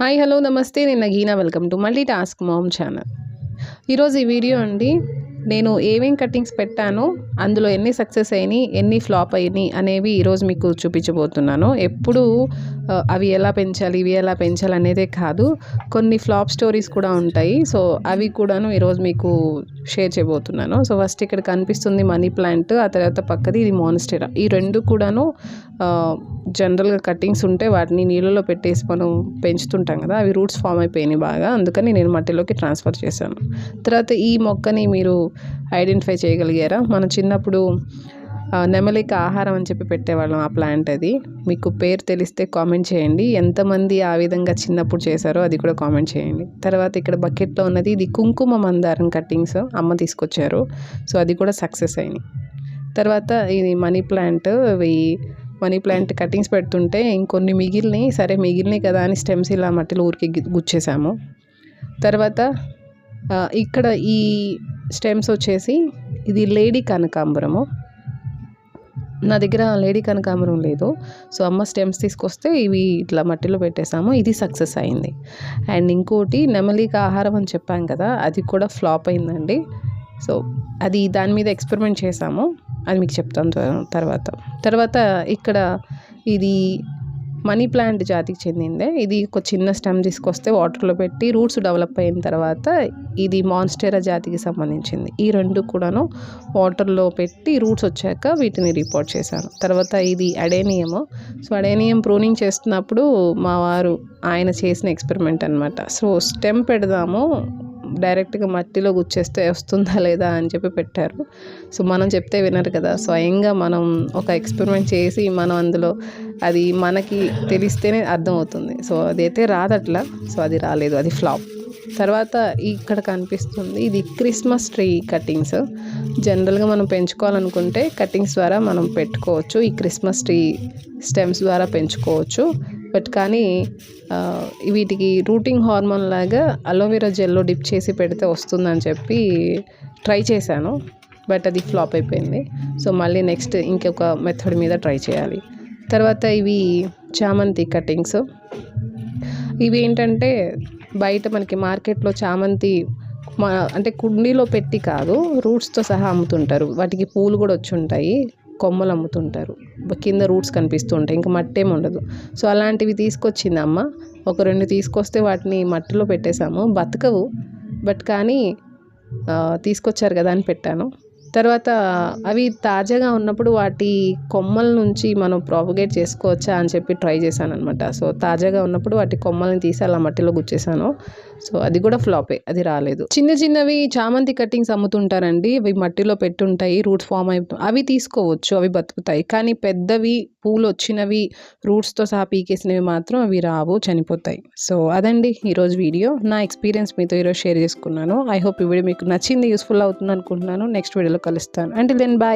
Hi hello నమస్తే. నేను Nageena. Welcome to multi task mom channel. ఈరోజు ఈ వీడియో అండి. నేను ఏమేం కట్టింగ్స్ పెట్టాను అందులో ఎన్ని సక్సెస్ అయినాయి ఎన్ని ఫ్లాప్ అయినాయి అనేవి ఈరోజు మీకు చూపించబోతున్నాను. ఎప్పుడు అవి ఎలా పెంచాలి ఇవి ఎలా పెంచాలి అనేదే కాదు. కొన్ని ఫ్లాప్ స్టోరీస్ కూడా ఉంటాయి. సో అవి కూడాను ఈరోజు మీకు షేర్ చేయబోతున్నాను. సో ఫస్ట్ ఇక్కడ కనిపిస్తుంది మనీ ప్లాంట్ ఆ తర్వాత పక్కది ఇది మోనస్టెరా ఈ రెండు కూడాను జనరల్గా కట్టింగ్స్ ఉంటే వాటిని నీళ్ళలో పెట్టేసి మనం పెంచుతుంటాం కదా అవి రూట్స్ ఫామ్ అయిపోయినాయి బాగా. అందుకని నేను మట్టిలోకి ట్రాన్స్ఫర్ చేశాను. తర్వాత ఈ మొక్కని మీరు ఐడెంటిఫై చేయగలిగారా? మనం చిన్నప్పుడు నెమలిక నెమలికి ఆహారం అని చెప్పి పెట్టేవాళ్ళం ఆ ప్లాంట్ అది. మీకు పేరు తెలిస్తే కామెంట్ చేయండి. ఎంతమంది ఆ విధంగా చిన్నప్పుడు చేశారో అది కూడా కామెంట్ చేయండి. తర్వాత ఇక్కడ బకెట్లో ఉన్నది ఇది కుంకుమ మందారం కట్టింగ్స్ అమ్మ తీసుకొచ్చారు. సో అది కూడా సక్సెస్ అయినాయి. తర్వాత ఇది మనీ ప్లాంట్ ఇవి మనీ ప్లాంట్ కటింగ్స్ పెడుతుంటే ఇంకొన్ని మిగిలినాయి. సరే మిగిలినాయి కదా అని స్టెమ్స్ ఇలా మట్టిలో ఊరికి గుచ్చేసాము. తర్వాత ఇక్కడ ఈ స్టెమ్స్ వచ్చేసి ఇది లేడీ కనకాంబరము. నా దగ్గర లేడీ కనకాంబరం లేదు. సో అమ్మ స్టెమ్స్ తీసుకొస్తే ఇవి ఇట్లా మట్టిలో పెట్టేసాము. ఇది సక్సెస్ అయింది. అండ్ ఇంకోటి నెమలికి ఆహారం అని చెప్పాం కదా అది కూడా ఫ్లాప్ అయిందండి. సో అది దాని మీద ఎక్స్పెరిమెంట్ చేసాము. అది మీకు చెప్తాను తర్వాత. తర్వాత ఇక్కడ ఇది మనీ ప్లాంట్ జాతికి చెందిందే. ఇది ఒక చిన్న స్టెమ్ తీసుకొస్తే వాటర్లో పెట్టి రూట్స్ డెవలప్ అయిన తర్వాత ఇది మాన్స్టెరా జాతికి సంబంధించింది. ఈ రెండు కూడాను వాటర్లో పెట్టి రూట్స్ వచ్చాక వీటిని రిపోర్ట్ చేశాను. తర్వాత ఇది అడేనియము. సో అడేనియం ప్రూనింగ్ చేస్తున్నప్పుడు మా వారు ఆయన చేసిన ఎక్స్పెరిమెంట్ అనమాట సో స్టెమ్ పెడదాము డైరెక్ట్గా మట్టిలో గుచ్చేస్తే వస్తుందా లేదా అని చెప్పి పెట్టారు. సో మనం చెప్తే వినరు కదా. స్వయంగా మనం ఒక ఎక్స్పెరిమెంట్ చేసి మనం అందులో అది మనకి తెలిస్తేనే అర్థమవుతుంది. సో అదైతే రాదట్లా. సో అది రాలేదు. అది ఫ్లాప్. తర్వాత ఇక్కడ కనిపిస్తుంది ఇది క్రిస్మస్ ట్రీ కటింగ్స్ జనరల్గా మనం పెంచుకోవాలనుకుంటే కటింగ్స్ ద్వారా మనం పెట్టుకోవచ్చు. ఈ క్రిస్మస్ ట్రీ స్టెమ్స్ ద్వారా పెంచుకోవచ్చు. బట్ కానీ వీటికి రూటింగ్ హార్మోన్ లాగా అలోవెరా జెల్లో డిప్ చేసి పెడితే వస్తుందని చెప్పి ట్రై చేశాను. బట్ అది ఫ్లాప్ అయిపోయింది. సో మళ్ళీ నెక్స్ట్ ఇంకొక మెథడ్ మీద ట్రై చేయాలి. తర్వాత ఇవి చామంతి కటింగ్స్ ఇవి ఏంటంటే బయట మనకి మార్కెట్లో చామంతి మా అంటే కుండీలో పెట్టి కాదు రూట్స్తో సహా అమ్ముతుంటారు. వాటికి పూలు కూడా వచ్చి ఉంటాయి కొమ్మలు అమ్ముతుంటారు. కింద రూట్స్ కనిపిస్తూ ఉంటాయి. ఇంకా మట్టి ఏమి ఉండదు. సో అలాంటివి తీసుకొచ్చింది అమ్మ. ఒక రెండు తీసుకొస్తే వాటిని మట్టిలో పెట్టేశాము. బతకవు. బట్ కానీ తీసుకొచ్చారు కదా అని పెట్టాను. తర్వాత అవి తాజాగా ఉన్నప్పుడు వాటి కొమ్మల నుంచి మనం ప్రాపగేట్ చేసుకోవచ్చా అని చెప్పి ట్రై చేశాను అనమాట సో తాజాగా ఉన్నప్పుడు వాటి కొమ్మల్ని తీసి అలా మట్టిలో గుచ్చేసాను సో అది కూడా ఫ్లాపే అది రాలేదు. చిన్న చిన్నవి చామంతి కట్టింగ్స్ అమ్ముతుంటారండి అవి మట్టిలో పెట్టుంటాయి రూట్స్ ఫామ్ అయిపోయి అవి తీసుకోవచ్చు అవి బతుకుతాయి. కానీ పెద్దవి పూలు వచ్చినవి రూట్స్తో సహా పీకేసినవి మాత్రం అవి రావు చనిపోతాయి. సో అదండి ఈరోజు వీడియో. నా ఎక్స్పీరియన్స్ మీతో ఈరోజు షేర్ చేసుకున్నాను. ఐ హోప్ ఈ వీడియో మీకు నచ్చింది యూస్ఫుల్ అవుతుంది అనుకుంటున్నాను. నెక్స్ట్ వీడియోలో కలుస్తాను. అంటే దెన్ బాయ్.